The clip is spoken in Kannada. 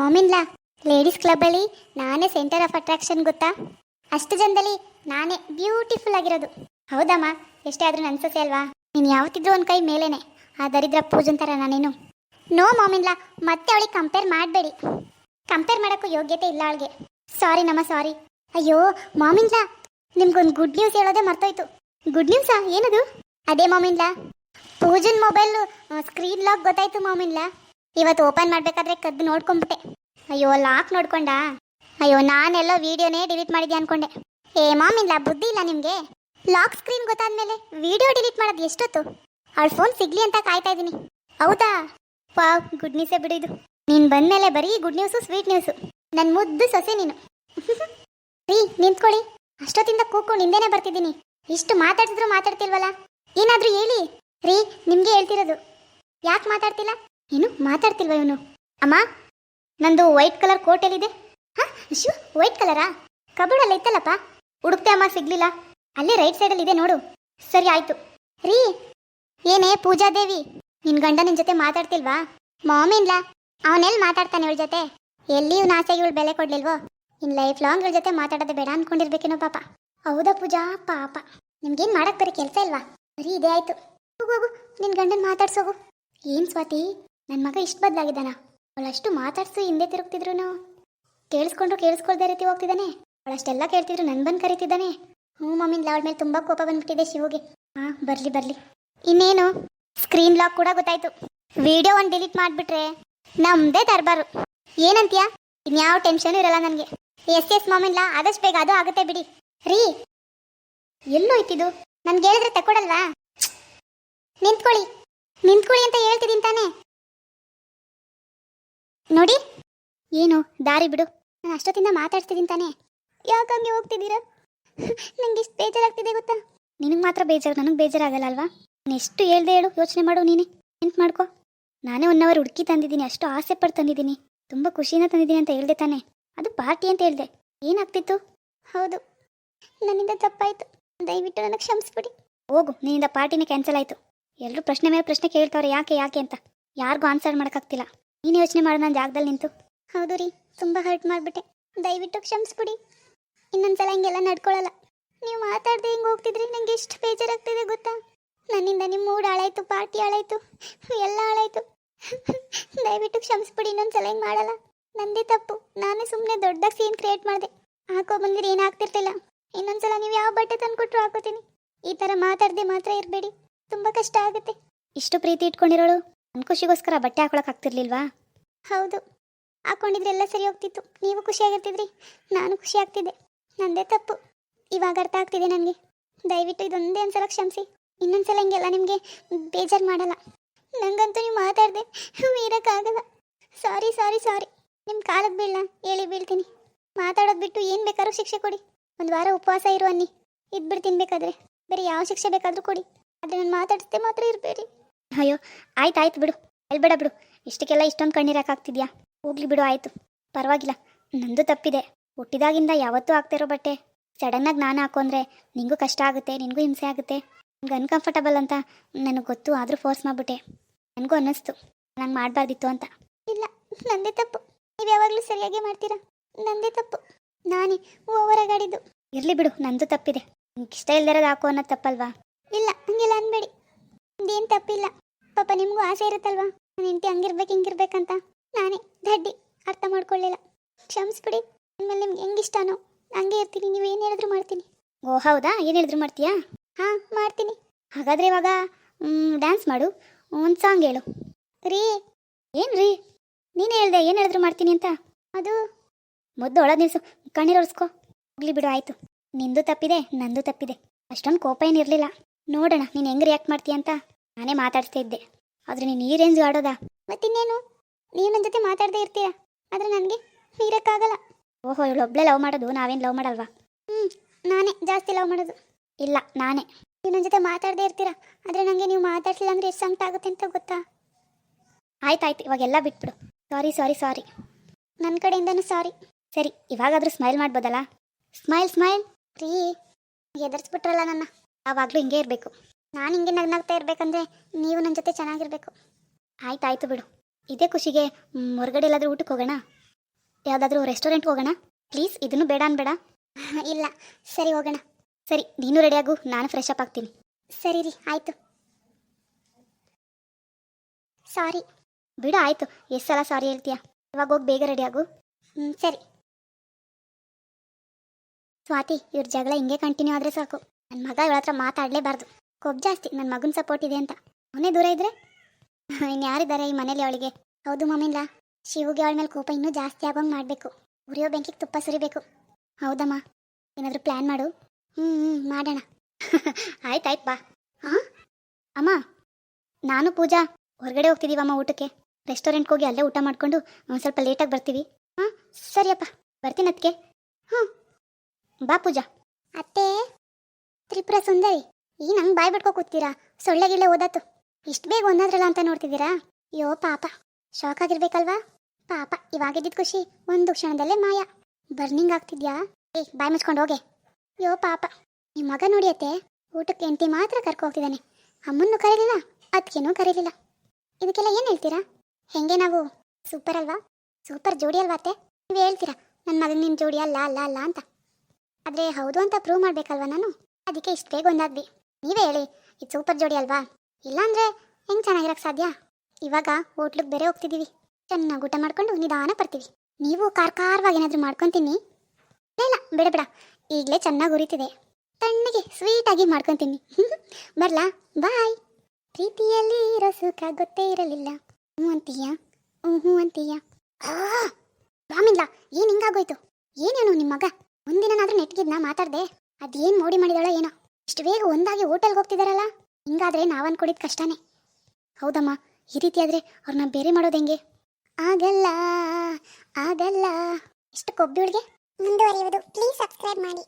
ಮಾಮಿನ್ಲಾ ಲೇಡೀಸ್ ಕ್ಲಬ್ಬಲ್ಲಿ ನಾನೇ ಸೆಂಟರ್ ಆಫ್ ಅಟ್ರಾಕ್ಷನ್ ಗೊತ್ತಾ? ಅಷ್ಟು ಜನದಲ್ಲಿ ನಾನೇ ಬ್ಯೂಟಿಫುಲ್ ಆಗಿರೋದು. ಹೌದಮ್ಮ, ಎಷ್ಟೇ ಆದರೂ ನನ್ನ ಸೊಸೆ ಅಲ್ವಾ? ನೀನು ಯಾವತ್ತಿದ್ರೂ ಒಂದು ಕೈ ಮೇಲೇನೆ, ಆ ದರಿದ್ರ ಪೂಜನ್ ಥರ ನಾನೇನು. ನೋ ಮಾಮಿನ್ಲಾ, ಮತ್ತೆ ಅವಳಿಗೆ ಕಂಪೇರ್ ಮಾಡಬೇಡಿ. ಕಂಪೇರ್ ಮಾಡೋಕ್ಕೂ ಯೋಗ್ಯತೆ ಇಲ್ಲ ಅವಳಿಗೆ. ಸಾರಿ ನಮ್ಮ ಸಾರಿ ಅಯ್ಯೋ, ಮಾಮಿನ್ಲಾ, ನಿಮ್ಗೊಂದು ಗುಡ್ ನ್ಯೂಸ್ ಹೇಳೋದೇ ಮರ್ತೋಯ್ತು. ಗುಡ್ ನ್ಯೂಸಾ ಏನದು? ಅದೇ ಮಾಮಿನ್ಲಾ. ಪೂಜನ್ ಮೊಬೈಲ್ ಸ್ಕ್ರೀನ್ ಲಾಕ್ ಗೊತ್ತಾಯ್ತು ಮಾಮಿನ್ಲಾ. ಇವತ್ತು ಓಪನ್ ಮಾಡಬೇಕಾದ್ರೆ ಕದ್ದು ನೋಡ್ಕೊಂಬಿಟ್ಟೆ. ಅಯ್ಯೋ ಲಾಕ್ ನೋಡ್ಕೊಂಡ? ಅಯ್ಯೋ, ನಾನೆಲ್ಲ ವಿಡಿಯೋನೇ ಡಿಲೀಟ್ ಮಾಡಿದ್ದೆ ಅನ್ಕೊಂಡೆ. ಏ ಮಾಮಿಲ್ಲ ಬುದ್ಧಿ ಇಲ್ಲ ನಿಮಗೆ? ಲಾಕ್ ಸ್ಕ್ರೀನ್ ಗೊತ್ತಾದ್ಮೇಲೆ ವಿಡಿಯೋ ಡಿಲೀಟ್ ಮಾಡೋದು ಎಷ್ಟೊತ್ತು? ಅವಳ ಫೋನ್ ಸಿಗ್ಲಿ ಅಂತ ಕಾಯ್ತಾ ಇದ್ದೀನಿ ಹೌದಾ? ಪಾ ಗುಡ್ ನ್ಯೂಸೇ ಬಿಡು ಇದು. ನೀನು ಬಂದಮೇಲೆ ಬರೀ ಗುಡ್ ನ್ಯೂಸು ಸ್ವೀಟ್ ನ್ಯೂಸು ನನ್ನ ಮುದ್ದು ಸೊಸೆ ನೀನು. ರೀ ನಿಂತ್ಕೊಳ್ಳಿ ಅಷ್ಟೊತ್ತಿಂದ ಕೂಕು, ನಿಂದೇನೆ ಬರ್ತಿದ್ದೀನಿ. ಇಷ್ಟು ಮಾತಾಡ್ತಿದ್ರು ಮಾತಾಡ್ತಿಲ್ವಲ್ಲ? ಏನಾದರೂ ಹೇಳಿ. ರೀ, ನಿಮಗೆ ಹೇಳ್ತಿರೋದು. ಯಾಕೆ ಮಾತಾಡ್ತಿಲ್ಲ? ಏನು ಮಾತಾಡ್ತಿಲ್ವ ಇವನು? ಅಮ್ಮ, ನಂದು ವೈಟ್ ಕಲರ್ ಕೋಟ್ ಎಲ್ಲಿದೆ? ಹಾ, ಶೂ ವೈಟ್ ಕಲರಾ ಕಬೋರ್ಡಲ್ಲಿ ಇತ್ತಲ್ಲಪ್ಪ. ಹುಡುಕ್ತೆ ಅಮ್ಮ ಸಿಗ್ಲಿಲ್ಲ. ಅಲ್ಲೇ ರೈಟ್ ಸೈಡಲ್ಲಿ ಇದೆ ನೋಡು. ಸರಿ, ಆಯ್ತು. ರೀ, ಏನೇ ಪೂಜಾ ದೇವಿ, ನಿನ್ ಗಂಡ ನಿನ್ ಜೊತೆ ಮಾತಾಡ್ತಿಲ್ವಾ? ಮಾಮಿನ್ಲ ಅವನೆಲ್ಲಿ ಮಾತಾಡ್ತಾನೆ ಇವಳ ಜೊತೆ? ಎಲ್ಲಿ ಇವ್ನ ಆಸೆಗೆ ಇವಳು ಬೆಲೆ ಕೊಡ್ಲಿಲ್ವೋ? ಇನ್ ಲೈಫ್ ಲಾಂಗ್ ಇವಳ ಜೊತೆ ಮಾತಾಡೋದು ಬೇಡ ಅನ್ಕೊಂಡಿರ್ಬೇಕೇನೋ ಪಾಪ. ಹೌದಾ ಪೂಜಾ? ಪಾಪ. ನಿಮ್ಗೇನು ಮಾಡಕ್ ಬರೀ ಕೆಲಸ ಇಲ್ವಾ? ಬರೀ ಇದೇ ಆಯ್ತು. ಹೋಗು, ನಿನ್ ಗಂಡನ್ ಮಾತಾಡ್ಸೋಗು. ಏನ್ ಸ್ವಾತಿ? ನನ್ನ ಮಗ ಇಷ್ಟು ಬದಲಾಗಿದ್ದಾನ. ಅವಳಷ್ಟು ಮಾತಾಡ್ಸು ಹಿಂದೆ ತಿರುಗ್ತಿದ್ರು ಕೇಳಿಸ್ಕೊಂಡ್ರು ಕೇಳಿಸ್ಕೊಳ್ದೆ ರೀತಿ ಹೋಗ್ತಿದ್ದಾನೆ. ಅವಳಷ್ಟೆಲ್ಲ ಕೇಳ್ತಿದ್ರು ನನ್ ಬಂದು ಕರಿತಿದ್ದಾನೆ. ಹ್ಞೂ ಮಮ್ಮಿಂದ ಅವಳ ಮೇಲೆ ತುಂಬಾ ಕೋಪ ಬಂದ್ಬಿಟ್ಟಿದೆ ಶಿವಗೆ. ಹಾಂ, ಬರ್ಲಿ ಬರ್ಲಿ. ಇನ್ನೇನು? ಸ್ಕ್ರೀನ್ ಲಾಕ್ ಕೂಡ ಗೊತ್ತಾಯ್ತು. ವಿಡಿಯೋ ಒಂದು ಡಿಲೀಟ್ ಮಾಡಿಬಿಟ್ರೆ ನಮ್ದೇ ದರ್ಬಾರು. ಏನಂತೀಯ? ಇನ್ಯಾವ ಟೆನ್ಷನ್ ಇರಲ್ಲ ನನಗೆ. ಎಸ್ ಎಸ್ ಮಾಮಿಲ್ಲ ಆದಷ್ಟು ಬೇಗ ಅದು ಆಗುತ್ತೆ ಬಿಡಿ. ರೀ! ಎಲ್ಲೋಯ್ತಿದು? ನನ್ಗೆ ಹೇಳಿದ್ರೆ ತಕೊಡಲ್ವಾ? ನಿಂತ್ಕೊಳ್ಳಿ. ನಿಂತ್ಕೊಳ್ಳಿ ಅಂತ ಹೇಳ್ತಿದ್ದೀನಿ ತಾನೇ. ನೋಡಿ. ಏನು, ದಾರಿ ಬಿಡು. ನಾನು ಅಷ್ಟೊತ್ತಿಂದ ಮಾತಾಡ್ತಿದ್ದೀನಿ ತಾನೇ. ಯಾಕಂಗೆ ಹೋಗ್ತಿದ್ದೀರಾ? ನಂಗೆ ಇಷ್ಟು ಬೇಜಾರಾಗ್ತಿದೆ ಗೊತ್ತಾ? ನಿನಗೆ ಮಾತ್ರ ಬೇಜಾರು, ನನಗೆ ಬೇಜಾರಾಗಲ್ಲ ಅಲ್ವಾ? ನಾನು ಎಷ್ಟು ಹೇಳ್ದೆ ಹೇಳು, ಯೋಚನೆ ಮಾಡು ನೀನೆ. ನೆನ್ಪು ಮಾಡ್ಕೊ? ನಾನೇ ಒನ್ ಅವರ್ ಹುಡುಕಿ ತಂದಿದ್ದೀನಿ, ಅಷ್ಟು ಆಸೆ ಪಟ್ಟು ತಂದಿದ್ದೀನಿ. ತುಂಬ ಖುಷಿನ ತಂದಿದ್ದೀನಿ ಅಂತ ಹೇಳ್ದೆ ತಾನೆ. ಅದು ಪಾರ್ಟಿ ಅಂತ ಹೇಳ್ದೆ. ಏನಾಗ್ತಿತ್ತು? ಹೌದು. ನನ್ನಿಂದ ತಪ್ಪಾಯಿತು. ದಯವಿಟ್ಟು ನನಗೆ ಕ್ಷಮಿಸ್ಬಿಡಿ. ಹೋಗು, ನಿನ್ನಿಂದ ಪಾರ್ಟಿನೇ ಕ್ಯಾನ್ಸಲ್ ಆಯಿತು. ಎಲ್ಲರೂ ಪ್ರಶ್ನೆ ಮೇಲೆ ಪ್ರಶ್ನೆ ಕೇಳ್ತಾವ್ರೆ, ಯಾಕೆ ಯಾಕೆ ಅಂತ. ಯಾರಿಗೂ ಆನ್ಸರ್ ಮಾಡೋಕ್ಕಾಗ್ತಿಲ್ಲ. ನೀನು ಯೋಚನೆ ಮಾಡು ನನ್ನ ಜಾಗದಲ್ಲಿ ನಿಂತು. ಹೌದು ರೀ, ತುಂಬ ಹರ್ಟ್ ಮಾಡಿಬಿಟ್ಟೆ. ದಯವಿಟ್ಟು ಕ್ಷಮಿಸ್ಬಿಡಿ ಇನ್ನೊಂದ್ಸಲ ಹಿಂಗೆಲ್ಲ ನಡ್ಕೊಳ್ಳಲ್ಲ ನೀವು ಮಾತಾಡ್ದೆ ಹಿಂಗೆ ಹೋಗ್ತಿದ್ರಿ, ನಂಗೆ ಎಷ್ಟು ಬೇಜಾರಾಗ್ತಿದೆ ಗೊತ್ತಾ? ನನ್ನಿಂದ ನಿಮ್ಮ ಮೂಡ್ ಹಾಳಾಯ್ತು ಪಾರ್ಟಿ ಹಾಳಾಯ್ತು, ಎಲ್ಲ ಹಾಳಾಯ್ತು. ದಯವಿಟ್ಟು ಕ್ಷಮಿಸ್ಬಿಡಿ ಇನ್ನೊಂದ್ಸಲ ಹಿಂಗೆ ಮಾಡಲ್ಲ. ನಂದೇ ತಪ್ಪು, ನಾನೇ ಸುಮ್ಮನೆ ದೊಡ್ಡದಾಗಿ ಸೀನ್ ಕ್ರಿಯೇಟ್ ಮಾಡಿದೆ. ಹಾಕೋ ಬಂದಿರಿ ಏನಾಗ್ತಿರ್ತಿಲ್ಲ ಇನ್ನೊಂದ್ಸಲ ನೀವು ಯಾವ ಬಟ್ಟೆ ತಂದುಕೊಟ್ರು ಹಾಕೋತೀನಿ. ಈ ಥರ ಮಾತಾಡದೆ ಮಾತ್ರ ಇರಬೇಡಿ. ತುಂಬ ಕಷ್ಟ ಆಗುತ್ತೆ. ಇಷ್ಟು ಪ್ರೀತಿ ಇಟ್ಕೊಂಡಿರೋಳು? ಖುಷಿಗೋಸ್ಕರ ಬಟ್ಟೆ ಹಾಕೊಳಕ್ಕೆ ಆಗ್ತಿರ್ಲಿಲ್ವಾ? ಹೌದು. ಹಾಕೊಂಡಿದ್ರೆ ಎಲ್ಲ ಸರಿ ಹೋಗ್ತಿತ್ತು. ನೀವು ಖುಷಿಯಾಗಿರ್ತಿದ್ರಿ. ನಾನು ಖುಷಿ ಆಗ್ತಿದ್ದೆ. ನಂದೇ ತಪ್ಪು. ಇವಾಗ ಅರ್ಥ ಆಗ್ತಿದೆ ನನಗೆ. ದಯವಿಟ್ಟು ಇದೊಂದೇ ಒಂದ್ಸಲ ಕ್ಷಮಿಸಿ. ಇನ್ನೊಂದ್ಸಲ ಹಿಂಗೆಲ್ಲ ನಿಮಗೆ ಬೇಜಾರು ಮಾಡಲ್ಲ. ನಂಗಂತೂ ನೀವು ಮಾತಾಡಿದೆ ಮೀರಕ್ಕಾಗಲ್ಲ. ಸಾರಿ ಸಾರಿ ಸಾರಿ. ನಿಮ್ಮ ಕಾಲಕ್ಕೆ ಬೀಳಲ್ಲ ಹೇಳಿ ಬೀಳ್ತೀನಿ. ಮಾತಾಡೋದು ಬಿಟ್ಟು ಏನು ಬೇಕಾದ್ರೂ ಶಿಕ್ಷೆ ಕೊಡಿ. ಒಂದು ವಾರ ಉಪವಾಸ ಇರು ಅನ್ನಿ. ಇದ್ಬಿಟ್ಟು ತಿನ್ಬೇಕಾದ್ರೆ. ಬೇರೆ ಯಾವ ಶಿಕ್ಷೆ ಬೇಕಾದರೂ ಕೊಡಿ. ಆದರೆ ನಾನು ಮಾತಾಡಿಸ್ದೆ ಮಾತ್ರ ಇರಬೇಡಿ. ಅಯ್ಯೋ, ಆಯ್ತು ಆಯ್ತು ಬಿಡು. ಹೇಳ್ಬೇಡ ಬಿಡು ಇಷ್ಟಕ್ಕೆಲ್ಲ ಇಷ್ಟೊಂದು ಕಣ್ಣೀರಾಕಾಗ್ತಿದ್ಯಾ ಹೋಗ್ಲಿ ಬಿಡು, ಆಯಿತು. ಪರವಾಗಿಲ್ಲ. ನಂದು ತಪ್ಪಿದೆ. ಹುಟ್ಟಿದಾಗಿಂದ ಯಾವತ್ತೂ ಆಗ್ತಿರೋ ಬಟ್ಟೆ. ಸಡನ್ನಾಗಿ ನಾನು ಹಾಕೊಂಡ್ರೆ ನಿಂಗೂ ಕಷ್ಟ ಆಗುತ್ತೆ, ನಿನಗೂ ಹಿಂಸೆ ಆಗುತ್ತೆ. ನಿಂಗೆ ಅನ್ಕಂಫರ್ಟಬಲ್ ಅಂತ ನನಗೆ ಗೊತ್ತು, ಆದರೂ ಫೋರ್ಸ್ ಮಾಡಿಬಿಟ್ಟೆ. ನನಗೂ ಅನ್ನಿಸ್ತು. ನಂಗೆ ಮಾಡಬಾರ್ದಿತ್ತು ಅಂತ. ಇಲ್ಲ, ನಂದೇ ತಪ್ಪು. ನೀವು ಯಾವಾಗಲೂ ಸರಿಯಾಗಿ ಮಾಡ್ತೀರಾ? ನಂದೇ ತಪ್ಪು. ನಾನೇ ಓವರ್ ಆಗಾಡಿದ್ದು ಇರಲಿ ಬಿಡು, ನಂದು ತಪ್ಪಿದೆ. ನಿಮ್ಗೆ ಇಷ್ಟ ಇಲ್ದಿರೋದು ಹಾಕು ಅನ್ನೋದು ತಪ್ಪಲ್ವಾ? ಇಲ್ಲ, ಹಂಗೆಲ್ಲ ಅನ್ಬೇಡಿ. ಇದೇನು ತಪ್ಪಿಲ್ಲ. ಪಾಪ ನಿಮಗೂ ಆಸೆ ಇರುತ್ತಲ್ವಾ? ನನ್ನ ಹೆಂಡತಿ ಹಂಗಿರ್ಬೇಕು ಹಿಂಗಿರ್ಬೇಕಂತ. ನಾನೇ ದಡ್ಡಿ. ಅರ್ಥ ಮಾಡ್ಕೊಳ್ಳಿಲ್ಲ ಕ್ಷಮಿಸ್ಬಿಡಿ. ನಿಮ್ಮಲ್ಲಿ ನಿಮ್ಗೆ ಹೆಂಗೆ ಇಷ್ಟನೋ ಹಂಗೆ ಇರ್ತೀನಿ. ನೀವು ಏನು ಹೇಳಿದ್ರು ಮಾಡ್ತೀನಿ. ಓ ಹೌದಾ? ಏನು ಹೇಳಿದ್ರು ಮಾಡ್ತೀಯಾ? ಹಾಂ ಮಾಡ್ತೀನಿ. ಹಾಗಾದ್ರೆ ಇವಾಗ ಡ್ಯಾನ್ಸ್ ಮಾಡು. ಒಂದು ಸಾಂಗ್ ಹೇಳು. ರೀ. ಏನು ರೀ? ನೀನು ಹೇಳ್ದೆ ಏನು ಹೇಳಿದ್ರು ಮಾಡ್ತೀನಿ ಅಂತ? ಅದು? ಮೊದ್ಲು ಒಳಗೆ ನಿಲ್ಸು. ಕಣ್ಣೀರು ಒರೆಸ್ಕೊ. ಹೋಗ್ಲಿ ಬಿಡು ಆಯಿತು. ನಿಂದು ತಪ್ಪಿದೆ ನಂದು ತಪ್ಪಿದೆ. ಅಷ್ಟೊಂದು ಕೋಪ ಏನಿರಲಿಲ್ಲ ನೋಡೋಣ, ನೀನು ಹೆಂಗೆ ರಿಯಾಕ್ಟ್ ಮಾಡ್ತೀಯ ಅಂತ. ನಾನೇ ಮಾತಾಡ್ತಾ ಇದ್ದೆ. ಆದರೆ ನೀನು ಈ ರೇಂಜ್ ಆಡೋದಾ? ಮತ್ತಿನ್ನೇನು? ನೀವು ನನ್ನ ಜೊತೆ ಮಾತಾಡದೇ ಇರ್ತೀಯ. ಆದರೆ ನನಗೆ ಮೀರಕ್ಕಾಗಲ್ಲ ಓಹೋ, ಇವಳು ಒಬ್ಳೆ ಲವ್ ಮಾಡೋದು, ನಾವೇನು ಲವ್ ಮಾಡಲ್ವಾ? ಹ್ಞೂ ನಾನೇ ಜಾಸ್ತಿ ಲವ್ ಮಾಡೋದು. ಇಲ್ಲ, ನಾನೇ. ನೀವು ನನ್ನ ಜೊತೆ ಮಾತಾಡದೇ ಇರ್ತೀರಾ? ಆದರೆ ನನಗೆ ನೀವು ಮಾತಾಡ್ಸಿಲ್ಲ ಅಂದರೆ ಎಷ್ಟು ಸಂಕಟ ಆಗುತ್ತೆ ಅಂತ ಗೊತ್ತಾ? ಆಯ್ತಾಯ್ತು, ಇವಾಗೆಲ್ಲ ಬಿಟ್ಬಿಡು. ಸಾರಿ ಸಾರಿ ಸಾರಿ ನನ್ನ ಕಡೆಯಿಂದನೂ ಸಾರಿ ಸರಿ, ಇವಾಗಾದರೂ ಸ್ಮೈಲ್ ಮಾಡ್ಬೋದಲ್ಲ? ಸ್ಮೈಲ್ ಸ್ಮೈಲ್ ರೀ ಎದುರಿಸ್ಬಿಟ್ರಲ್ಲ ನನ್ನ. ಯಾವಾಗಲೂ ಹಿಂಗೆ ಇರಬೇಕು. ನಾನು ಹಿಂಗೆ ನಗ್ನಾಗ್ತಾ ಇರಬೇಕಂದ್ರೆ ನೀವು ನನ್ನ ಜೊತೆ ಚೆನ್ನಾಗಿರ್ಬೇಕು. ಆಯ್ತಾಯ್ತು ಬಿಡು. ಇದೇ ಖುಷಿಗೆ ಹೊರಗಡೆ ಎಲ್ಲಾದರೂ ಊಟಕ್ಕೆ ಹೋಗೋಣ? ಯಾವುದಾದ್ರೂ ರೆಸ್ಟೋರೆಂಟ್ಗೆ ಹೋಗೋಣ? ಪ್ಲೀಸ್ ಇದನ್ನು ಬೇಡ ಅನ್ಬೇಡ. ಇಲ್ಲ, ಸರಿ ಹೋಗೋಣ. ಸರಿ, ನೀನು ರೆಡಿಯಾಗು ನಾನು ಫ್ರೆಶ್ ಅಪ್ ಆಗ್ತೀನಿ. ಸರಿ ರೀ, ಆಯಿತು. ಸಾರಿ ಬಿಡು, ಆಯಿತು. ಎಷ್ಟು ಸಲ ಸಾರಿ ಹೇಳ್ತೀಯಾ? ಇವಾಗ ಹೋಗಿ ಬೇಗ ರೆಡಿಯಾಗು ಹ್ಞೂ ಸರಿ. ಸ್ವಾತಿ, ಇವ್ರ ಜಗಳ ಹಿಂಗೆ ಕಂಟಿನ್ಯೂ ಆದರೆ ಸಾಕು. ನನ್ನ ಮಗ ಇವಳ ಹತ್ರ ಮಾತಾಡಲೇಬಾರ್ದು. ಕೊಬ್ಬು ಜಾಸ್ತಿ ನನ್ನ ಮಗನ ಸಪೋರ್ಟ್ ಇದೆ ಅಂತ. ಅವನೇ ದೂರ ಇದ್ರೆ? ಇನ್ಯಾರಿದ್ದಾರೆ ಈ ಮನೇಲಿ ಅವಳಿಗೆ? ಹೌದು ಮಮ್ಮಿಲ್ಲ ಶಿವಗೆ ಅವಳ ಮೇಲೆ ಕೋಪ ಇನ್ನೂ ಜಾಸ್ತಿ ಆಗೋಂಗೆ ಮಾಡಬೇಕು. ಉರಿಯೋ ಬೆಂಕಿಗೆ ತುಪ್ಪ ಸುರಿಬೇಕು. ಹೌದಮ್ಮ. ಏನಾದರೂ ಪ್ಲ್ಯಾನ್ ಮಾಡು. ಹ್ಞೂ ಹ್ಞೂ ಮಾಡೋಣ. ಆಯ್ತಾಯ್ತು ಬಾ. ಹಾಂ ಅಮ್ಮ, ನಾನು ಪೂಜಾ. ಹೊರಗಡೆ ಹೋಗ್ತಿದ್ದೀವಮ್ಮ ಊಟಕ್ಕೆ. ರೆಸ್ಟೋರೆಂಟ್ಗೆ ಹೋಗಿ ಅಲ್ಲೇ ಊಟ ಮಾಡಿಕೊಂಡು ಒಂದು ಸ್ವಲ್ಪ ಲೇಟಾಗಿ ಬರ್ತೀವಿ. ಹಾಂ ಸರಿಯಪ್ಪ. ಬರ್ತೀನಿ ಅದಕ್ಕೆ ಹಾಂ ಬಾ ಪೂಜಾ. ತ್ರಿಪುರ ಸುಂದರಿ. ಈ ನಂಗೆ ಬಾಯ್ ಬಿಟ್ಕೋ ಕೂತೀರಾ ಸೊಳ್ಳೆ ಗಿಳ್ಳೆ ಓದತ್ತು ಇಷ್ಟು ಬೇಗ ಒಂದಾದ್ರಲ್ಲ ಅಂತ ನೋಡ್ತಿದ್ದೀರಾ? ಅಯ್ಯೋ ಪಾಪ. ಶಾಕ್ ಆಗಿರ್ಬೇಕಲ್ವಾ? ಪಾಪ ಇವಾಗಿದ್ದಿದ್ದು ಖುಷಿ, ಒಂದು ಕ್ಷಣದಲ್ಲೇ ಮಾಯ. ಬರ್ನಿಂಗ್ ಆಗ್ತಿದ್ಯಾ? ಏ, ಬಾಯ್ ಮುಚ್ಕೊಂಡು ಹೋಗೆ. ಅಯ್ಯೋ ಪಾಪ. ನಿಮ್ಮ ಮಗ ನೋಡಿಯತ್ತೆ ಊಟಕ್ಕೆ ಎಂಟಿ ಮಾತ್ರ ಕರ್ಕೊ ಹೋಗ್ತಿದ್ದಾನೆ ಅಮ್ಮನ್ನು ಕರೀಲಿಲ್ಲ ಅದಕ್ಕೇನೂ ಕರೀಲಿಲ್ಲ. ಇದಕ್ಕೆಲ್ಲ ಏನು ಹೇಳ್ತೀರಾ? ಹೆಂಗೆ ನಾವು? ಸೂಪರ್ ಅಲ್ವಾ? ಸೂಪರ್ ಜೋಡಿ ಅಲ್ವಾ ಅತ್ತೆ? ನೀವು ಹೇಳ್ತೀರಾ ನನ್ನ ಮಗನ ನಿನ್ನ ಜೋಡಿ ಅಲ್ಲ ಅಲ್ಲ ಅಲ್ಲ ಅಂತ. ಆದರೆ ಹೌದು ಅಂತ ಪ್ರೂವ್ ಮಾಡಬೇಕಲ್ವಾ ನಾನು? ಅದಕ್ಕೆ ಇಷ್ಟು ಬೇಗ ಒಂದಾದ್ವಿ ನೀವೇ ಹೇಳಿ, ಇದು ಸೂಪರ್ ಜೋಡಿ ಅಲ್ವಾ? ಇಲ್ಲಾಂದ್ರೆ ಹೆಂಗೆ ಚೆನ್ನಾಗಿರಕ್ಕೆ ಸಾಧ್ಯ? ಇವಾಗ ಹೋಟ್ಲಿಗೆ ಬೇರೆ ಹೋಗ್ತಿದ್ದೀವಿ ಚೆನ್ನಾಗಿ ಊಟ ಮಾಡ್ಕೊಂಡು ನಿಧಾನ ಬರ್ತೀವಿ. ನೀವು ಕಾರ್ ಕಾರ್ವಾಗಿ ಏನಾದರೂ ಮಾಡ್ಕೊತೀನಿ? ಇಲ್ಲ ಬೇಡ ಬೇಡ. ಈಗಲೇ ಚೆನ್ನಾಗಿ ಉರಿತಿದೆ. ತಣ್ಣಗೆ ಸ್ವೀಟಾಗಿ ಮಾಡ್ಕೊತೀನಿ. ಬರ್ಲಾ? ಬಾಯ್. ಪ್ರೀತಿಯಲ್ಲಿ ಇರೋ ಸುಖ ಗೊತ್ತೇ ಇರಲಿಲ್ಲ. ಹ್ಞೂ ಅಂತೀಯ? ಹ್ಞೂ ಹ್ಞೂ ಅಂತೀಯ? ರಾಮಿಲ್ಲ ಏನು ಹಿಂಗಾಗೋಯ್ತು? ಏನೇನು ನಿಮ್ಮ ಮಗ? ಒಂದಿನಾದ್ರೂ ನೆಟ್ಗಿದ್ನ ಮಾತಾಡ್ದೆ? ಅದೇನು ಮೋಡಿ ಮಾಡಿದಾಳೋ ಏನೋ? ಇಷ್ಟು ಬೇಗ ಒಂದಾಗಿ ಹೋಟೆಲ್ಗೆ ಹೋಗ್ತಿದಾರಲ್ಲ? ಹಿಂಗಾದ್ರೆ ನಾವನ್ ಅನ್ಕೊಂಡಿದ್ ಕಷ್ಟನೇ. ಹೌದಮ್ಮ, ಈ ರೀತಿ ಆದ್ರೆ ಅವ್ರನ್ನ ಬೇರೆ ಮಾಡೋದು ಹೆಂಗೆ? ಆಗಲ್ಲ ಆಗಲ್ಲ. ಇಷ್ಟು ಕೊಬ್ಬಿವ್ಳಿಗೆ? ಮುಂದುವರಿಯುವುದು. ಪ್ಲೀಸ್ ಸಬ್ಸ್ಕ್ರೈಬ್ ಮಾಡಿ.